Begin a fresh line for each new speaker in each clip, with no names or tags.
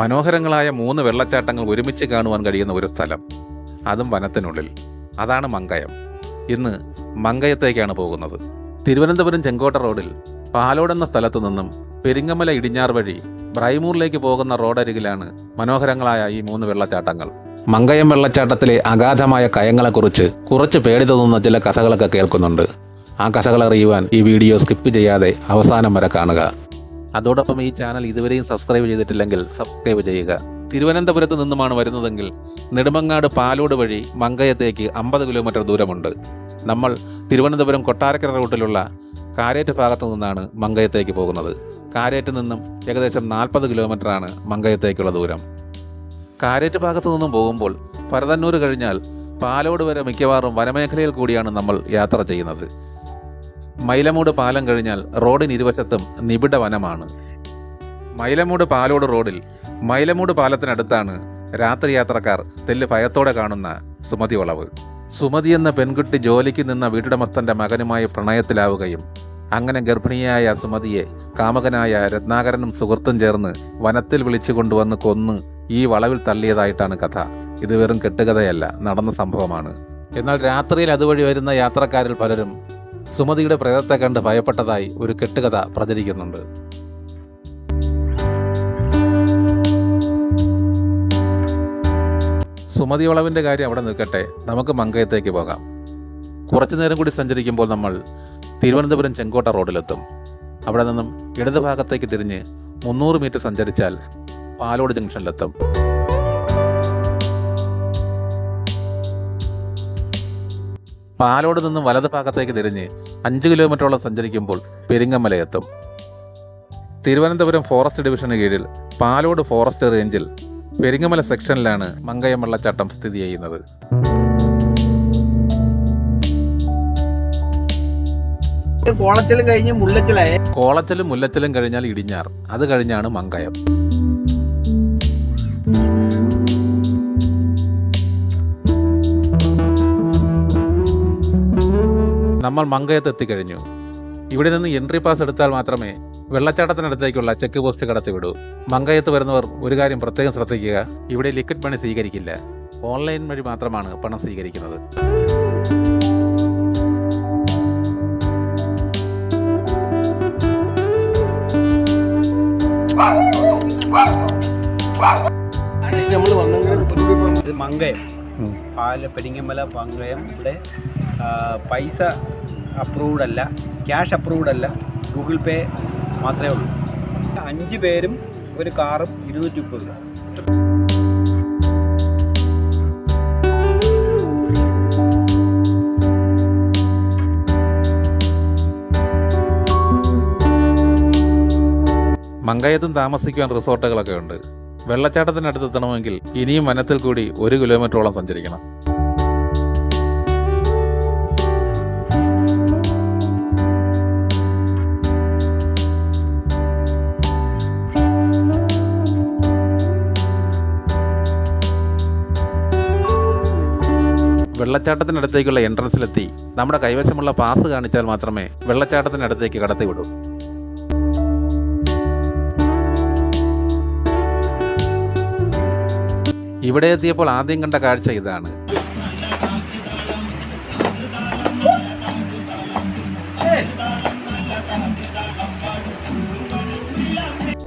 മനോഹരങ്ങളായ മൂന്ന് വെള്ളച്ചാട്ടങ്ങൾ ഒരുമിച്ച് കാണുവാൻ കഴിയുന്ന ഒരു സ്ഥലം. അതും വനത്തിനുള്ളിൽ. അതാണ് മങ്കയം. ഇന്ന് മങ്കയത്തേക്കാണ് പോകുന്നത്. തിരുവനന്തപുരം ചെങ്കോട്ട റോഡിൽ പാലോടെന്ന സ്ഥലത്തു നിന്നും പെരിങ്ങമല ഇടിഞ്ഞാർ വഴി ബ്രൈമൂറിലേക്ക് പോകുന്ന റോഡരികിലാണ് മനോഹരങ്ങളായ ഈ മൂന്ന് വെള്ളച്ചാട്ടങ്ങൾ. മങ്കയം വെള്ളച്ചാട്ടത്തിലെ അഗാധമായ കയങ്ങളെക്കുറിച്ച് കുറച്ച് പേടി തോന്നുന്ന ചില കഥകളൊക്കെ കേൾക്കുന്നുണ്ട്. ആ കഥകൾ അറിയുവാൻ ഈ വീഡിയോ സ്കിപ്പ് ചെയ്യാതെ അവസാനം വരെ കാണുക. അതോടൊപ്പം ഈ ചാനൽ ഇതുവരെയും സബ്സ്ക്രൈബ് ചെയ്തിട്ടില്ലെങ്കിൽ സബ്സ്ക്രൈബ് ചെയ്യുക. തിരുവനന്തപുരത്ത് നിന്നുമാണ് വരുന്നതെങ്കിൽ നെടുമങ്ങാട് പാലോട് വഴി മങ്കയത്തേക്ക് അമ്പത് കിലോമീറ്റർ ദൂരമുണ്ട്. നമ്മൾ തിരുവനന്തപുരം കൊട്ടാരക്കര റൂട്ടിലുള്ള കാരേറ്റ് ഭാഗത്തു നിന്നാണ് മങ്കയത്തേക്ക് പോകുന്നത്. കാരേറ്റ് നിന്നും ഏകദേശം നാൽപ്പത് കിലോമീറ്ററാണ് മങ്കയത്തേക്കുള്ള ദൂരം. കാരേറ്റ് ഭാഗത്തു നിന്നും പോകുമ്പോൾ പരതന്നൂർ കഴിഞ്ഞാൽ പാലോട് വരെ മിക്കവാറും വനമേഖലയിൽ കൂടിയാണ് നമ്മൾ യാത്ര ചെയ്യുന്നത്. മൈലമൂട് പാലം കഴിഞ്ഞാൽ റോഡിന് ഇരുവശത്തും നിബിഡ വനമാണ്. മൈലമൂട് പാലോട് റോഡിൽ മൈലമൂട് പാലത്തിനടുത്താണ് രാത്രി യാത്രക്കാർ തെല്ല് ഭയത്തോടെ കാണുന്ന സുമതി വളവ്. സുമതി എന്ന പെൺകുട്ടി ജോലിക്ക് നിന്ന വീട്ടുടമസ്ഥന്റെ മകനുമായി പ്രണയത്തിലാവുകയും അങ്ങനെ ഗർഭിണിയായ സുമതിയെ കാമകനായ രത്നാകരനും സുഹൃത്തും ചേർന്ന് വനത്തിൽ വിളിച്ചു കൊണ്ടുവന്ന് കൊന്ന് ഈ വളവിൽ തള്ളിയതായിട്ടാണ് കഥ. ഇത് വെറും കെട്ടുകഥയല്ല നടന്ന സംഭവമാണ്. എന്നാൽ രാത്രിയിൽ അതുവഴി വരുന്ന യാത്രക്കാരിൽ പലരും സുമതിയുടെ പ്രേതത്തെ കണ്ട് ഭയപ്പെട്ടതായി ഒരു കെട്ടുകഥ പ്രചരിക്കുന്നുണ്ട്. സുമതി വളവിന്റെ കാര്യം അവിടെ നിൽക്കട്ടെ. നമുക്ക് മങ്കയത്തേക്ക് പോകാം. കുറച്ചു നേരം കൂടി സഞ്ചരിക്കുമ്പോൾ നമ്മൾ തിരുവനന്തപുരം ചെങ്കോട്ട റോഡിലെത്തും. അവിടെ നിന്നും ഇടതുഭാഗത്തേക്ക് തിരിഞ്ഞ് മുന്നൂറ് മീറ്റർ സഞ്ചരിച്ചാൽ പാലോട് ജംഗ്ഷനിലെത്തും. പാലോട് നിന്നും വലത് ഭാഗത്തേക്ക് തിരിഞ്ഞ് അഞ്ച് കിലോമീറ്ററോളം സഞ്ചരിക്കുമ്പോൾ പെരിങ്ങമലയെത്തും. തിരുവനന്തപുരം ഫോറസ്റ്റ് ഡിവിഷന് കീഴിൽ പാലോട് ഫോറസ്റ്റ് റേഞ്ചിൽ പെരിങ്ങമല സെക്ഷനിലാണ് മങ്കയം വെള്ളച്ചാട്ടം സ്ഥിതി ചെയ്യുന്നത്.
കോളത്തിലും കഴിഞ്ഞ് മുല്ലച്ചലായ.
കോളച്ചലും മുല്ലച്ചലും കഴിഞ്ഞാൽ ഇടിഞ്ഞാർ അത് കഴിഞ്ഞാണ് മങ്കയം നമ്മൾ മംഗയത്ത് എത്തിക്കഴിഞ്ഞു. ഇവിടെ നിന്ന് എൻട്രി പാസ് എടുത്താൽ മാത്രമേ വെള്ളച്ചാട്ടത്തിനടുത്തേക്കുള്ള ചെക്ക് പോസ്റ്റ് കടത്തിവിടൂ. മംഗയത്ത് വരുന്നവർ ഒരു കാര്യം പ്രത്യേകം ശ്രദ്ധിക്കുക ഇവിടെ ലിക്വിഡ് മണി സ്വീകരിക്കില്ല. ഓൺലൈൻ വഴി മാത്രമാണ് പണം സ്വീകരിക്കുന്നത്.
നമ്മൾ മങ്കയം. പാല പെരിങ്ങമല മംഗയം ഇവിടെ പൈസ അപ്രൂവ്ഡ് അല്ല ക്യാഷ് അപ്രൂവ്ഡ് അല്ല ഗൂഗിൾ പേ മാത്രമേ ഉള്ളൂ. അഞ്ച് പേരും ഒരു കാറും ഇരുന്നൂറ്റി മുപ്പത് രൂപ.
മങ്കയത്തും താമസിക്കുവാൻ റിസോർട്ടുകളൊക്കെ ഉണ്ട്. വെള്ളച്ചാട്ടത്തിനടുത്തെത്തണമെങ്കിൽ ഇനിയും വനത്തിൽ കൂടി ഒരു കിലോമീറ്ററോളം സഞ്ചരിക്കണം. വെള്ളച്ചാട്ടത്തിനടുത്തേക്കുള്ള എൻട്രൻസിലെത്തി നമ്മുടെ കൈവശമുള്ള പാസ് കാണിച്ചാൽ മാത്രമേ വെള്ളച്ചാട്ടത്തിനടുത്തേക്ക് കടത്തിവിടൂ. ഇവിടെ എത്തിയപ്പോൾ ആദ്യം കണ്ട കാഴ്ച ഇതാണ്.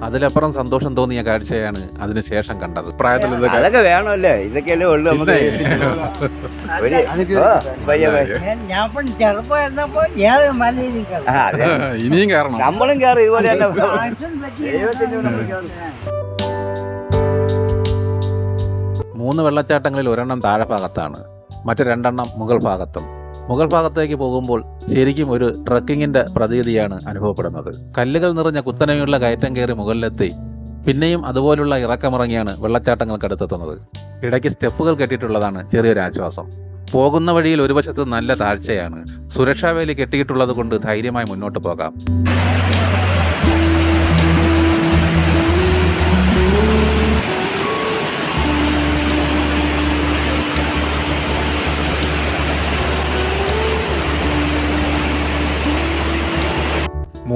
അതിലപ്പുറം സന്തോഷം തോന്നിയ കാഴ്ചയാണ് അതിനുശേഷം കണ്ടത്. പ്രായത്തിൽ ഇതൊക്കെ
അതൊക്കെ വേണമല്ലേ? ഇതൊക്കെയല്ലേ ഉള്ളു നമുക്ക്.
ഇനിയും കയറണം.
നമ്മളും കയറി ഇതുപോലെ
മൂന്ന് വെള്ളച്ചാട്ടങ്ങളിൽ ഒരെണ്ണം താഴെ ഭാഗത്താണ്. മറ്റു രണ്ടെണ്ണം മുകൾ ഭാഗത്തും. മുകൾ ഭാഗത്തേക്ക് പോകുമ്പോൾ ശരിക്കും ഒരു ട്രക്കിങ്ങിന്റെ പ്രതീതിയാണ് അനുഭവപ്പെടുന്നത്. കല്ലുകൾ നിറഞ്ഞ കുത്തനെയുള്ള കയറ്റം കയറി മുകളിലെത്തി പിന്നെയും അതുപോലുള്ള ഇറക്കമിറങ്ങിയാണ് വെള്ളച്ചാട്ടങ്ങൾക്കടുത്തെത്തുന്നത്. ഇടയ്ക്ക് സ്റ്റെപ്പുകൾ കെട്ടിയിട്ടുള്ളതാണ് ചെറിയൊരു ആശ്വാസം. പോകുന്ന വഴിയിൽ ഒരു വശത്ത് നല്ല താഴ്ചയാണ്. സുരക്ഷാ വേലി കെട്ടിയിട്ടുള്ളത് കൊണ്ട് ധൈര്യമായി മുന്നോട്ട് പോകാം.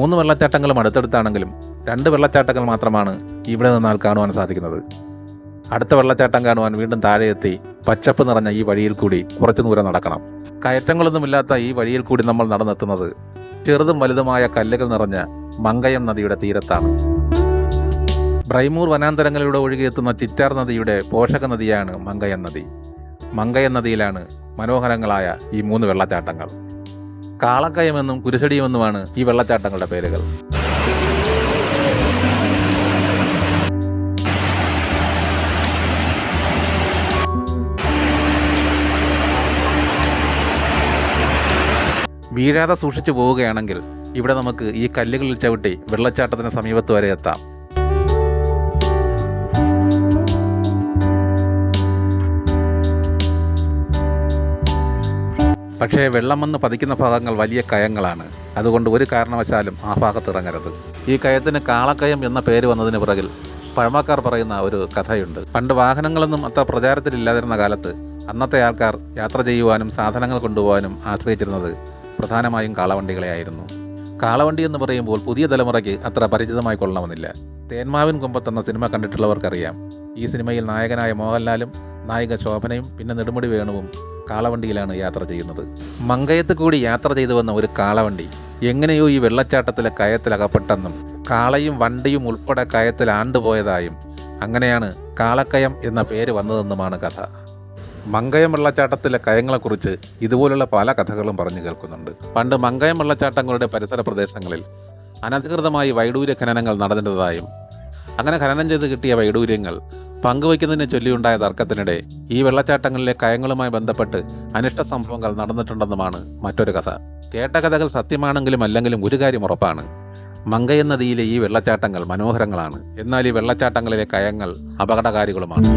മൂന്ന് വെള്ളച്ചാട്ടങ്ങളും അടുത്തടുത്താണെങ്കിലും രണ്ട് വെള്ളച്ചാട്ടങ്ങൾ മാത്രമാണ് ഇവിടെ നിന്നാൽ കാണുവാൻ സാധിക്കുന്നത്. അടുത്ത വെള്ളച്ചാട്ടം കാണുവാൻ വീണ്ടും താഴെ എത്തി പച്ചപ്പ് നിറഞ്ഞ ഈ വഴിയിൽ കൂടി കുറച്ചു ദൂരം നടക്കണം. കയറ്റങ്ങളൊന്നുമില്ലാത്ത ഈ വഴിയിൽ കൂടി നമ്മൾ നടന്നെത്തുന്നത് ചെറുതും വലുതുമായ കല്ലുകൾ നിറഞ്ഞ മങ്കയം നദിയുടെ തീരത്താണ്. ബ്രൈമൂർ വനാന്തരങ്ങളിലൂടെ ഒഴുകിയെത്തുന്ന ചിറ്റാർ നദിയുടെ പോഷക നദിയാണ് മങ്കയം നദി. മങ്കയം നദിയിലാണ് മനോഹരങ്ങളായ ഈ മൂന്ന് വെള്ളച്ചാട്ടങ്ങൾ. കാളക്കയമെന്നും കുരിശടിയുമെന്നുമാണ് ഈ വെള്ളച്ചാട്ടങ്ങളുടെ പേരുകൾ. വീഴാതെ സൂക്ഷിച്ചു പോവുകയാണെങ്കിൽ ഇവിടെ നമുക്ക് ഈ കല്ലുകളിൽ ചവിട്ടി വെള്ളച്ചാട്ടത്തിന് സമീപത്ത് വരെ എത്താം. പക്ഷേ വെള്ളം വന്ന് പതിക്കുന്ന ഭാഗങ്ങൾ വലിയ കയങ്ങളാണ്. അതുകൊണ്ട് ഒരു കാരണവശാലും ആ ഭാഗത്ത് ഇറങ്ങരുത്. ഈ കയത്തിന് കാളക്കയം എന്ന പേര് വന്നതിന് പിറകിൽ പഴമക്കാർ പറയുന്ന ഒരു കഥയുണ്ട്. പണ്ട് വാഹനങ്ങളൊന്നും അത്ര പ്രചാരത്തിലില്ലാതിരുന്ന കാലത്ത് അന്നത്തെ ആൾക്കാർ യാത്ര ചെയ്യുവാനും സാധനങ്ങൾ കൊണ്ടുപോകാനും ആശ്രയിച്ചിരുന്നത് പ്രധാനമായും കാളവണ്ടികളെയായിരുന്നു. കാളവണ്ടി എന്ന് പറയുമ്പോൾ പുതിയ തലമുറയ്ക്ക് അത്ര പരിചിതമായി കൊള്ളണമെന്നില്ല. തേന്മാവിൻ കുമ്പത്ത് എന്ന സിനിമ കണ്ടിട്ടുള്ളവർക്കറിയാം. ഈ സിനിമയിൽ നായകനായ മോഹൻലാലും നായിക ശോഭനയും പിന്നെ നെടുമുടി വേണുവും കാളവണ്ടിയിലാണ് യാത്ര ചെയ്യുന്നത്. മങ്കയത്ത് കൂടി യാത്ര ചെയ്തു വന്ന ഒരു കാളവണ്ടി എങ്ങനെയോ ഈ വെള്ളച്ചാട്ടത്തിലെ കയത്തിലകപ്പെട്ടെന്നും കാളയും വണ്ടിയും ഉൾപ്പെടെ കയത്തിൽ ആണ്ടുപോയതായും അങ്ങനെയാണ് കാളക്കയം എന്ന പേര് വന്നതെന്നുമാണ് കഥ. മങ്കയം വെള്ളച്ചാട്ടത്തിലെ കയങ്ങളെക്കുറിച്ച് ഇതുപോലുള്ള പല കഥകളും പറഞ്ഞു കേൾക്കുന്നുണ്ട്. പണ്ട് മങ്കയം വെള്ളച്ചാട്ടങ്ങളുടെ പരിസര പ്രദേശങ്ങളിൽ അനധികൃതമായി വൈഡൂര്യ ഖനനങ്ങൾ നടന്നിരുന്നതായും അങ്ങനെ ഖനനം ചെയ്ത് കിട്ടിയ വൈഡൂര്യങ്ങൾ പങ്കുവയ്ക്കുന്നതിനെ ചൊല്ലിയുണ്ടായ തർക്കത്തിനിടെ ഈ വെള്ളച്ചാട്ടങ്ങളിലെ കയങ്ങളുമായി ബന്ധപ്പെട്ട് അനിഷ്ട സംഭവങ്ങൾ നടന്നിട്ടുണ്ടെന്നുമാണ് മറ്റൊരു കഥ. കേട്ട കഥകൾ സത്യമാണെങ്കിലും അല്ലെങ്കിലും ഒരു കാര്യം ഉറപ്പാണ്. മങ്കയ നദിയിലെ ഈ വെള്ളച്ചാട്ടങ്ങൾ മനോഹരങ്ങളാണ്. എന്നാൽ ഈ വെള്ളച്ചാട്ടങ്ങളിലെ കയങ്ങൾ അപകടകാരികളുമാണ്.